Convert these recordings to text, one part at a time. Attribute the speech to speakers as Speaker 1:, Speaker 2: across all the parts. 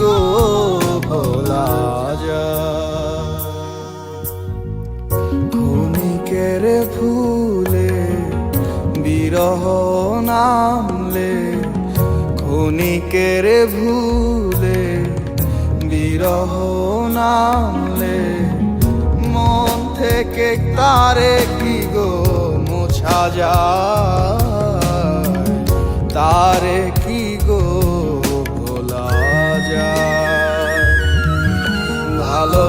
Speaker 1: গো ভোলা যায় ক্ষণিকের ফুলে বিরহ নামলে, ক্ষণিকের ভুলে বিরহ নামলে, মন থেকে তারে কি গো মোছা যায়? তারে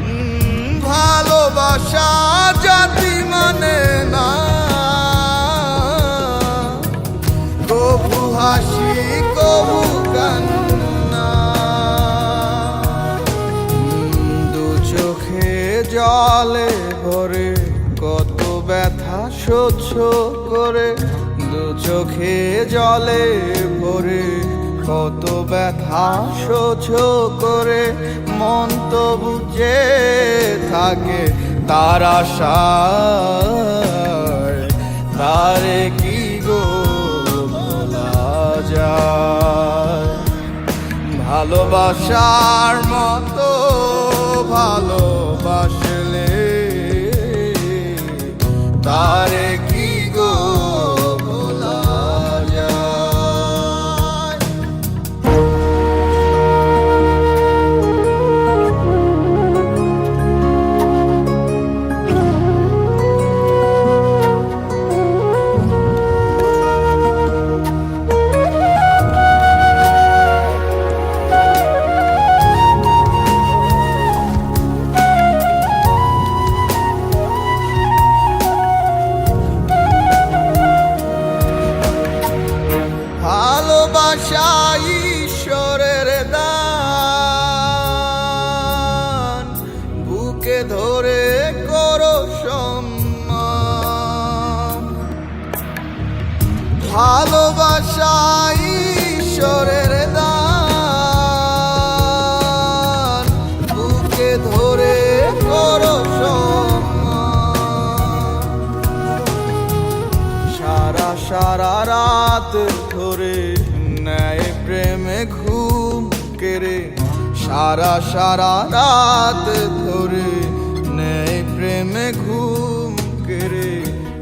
Speaker 1: উম, ভালোবাসা জাতি মানে না। কভু হাসি কভু কান্না। দু চোখে জলে ভরে কত ব্যথা সহ্য করে। দু চোখে জলে ভরে কত ব্যথা সহ্য করে, মন তো বুঝে থাকে তার আশায়। তারে কি গো ভোলা যায়? ভালোবাসার মতো ভালোবাসলে তারে কি ভালোবাসা ঈশ্বরের দান। বুকে ধরে করো সারা সারা রাত ধরে নেয় প্রেমে ঘুম কেড়ে, সারা সারা রাত ধরে নেয় প্রেমে ঘুম কেড়ে,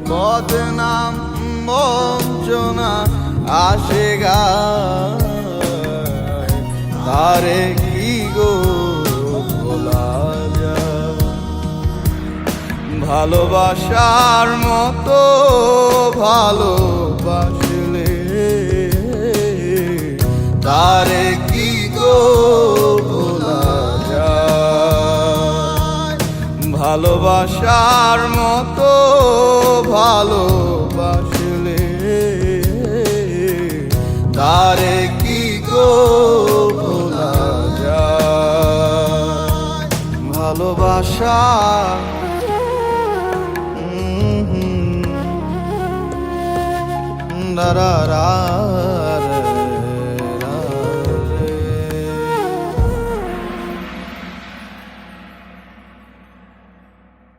Speaker 1: বদনাম বঞ্চনা আসে গায় তারে কি গো যায়? ভালোবাসার মতো ভালোবাসলে তারে কি গো ভালোবাসার মতো ভালোবাসলে তারে কি গো ভোলা যায়? ভালোবাসা da da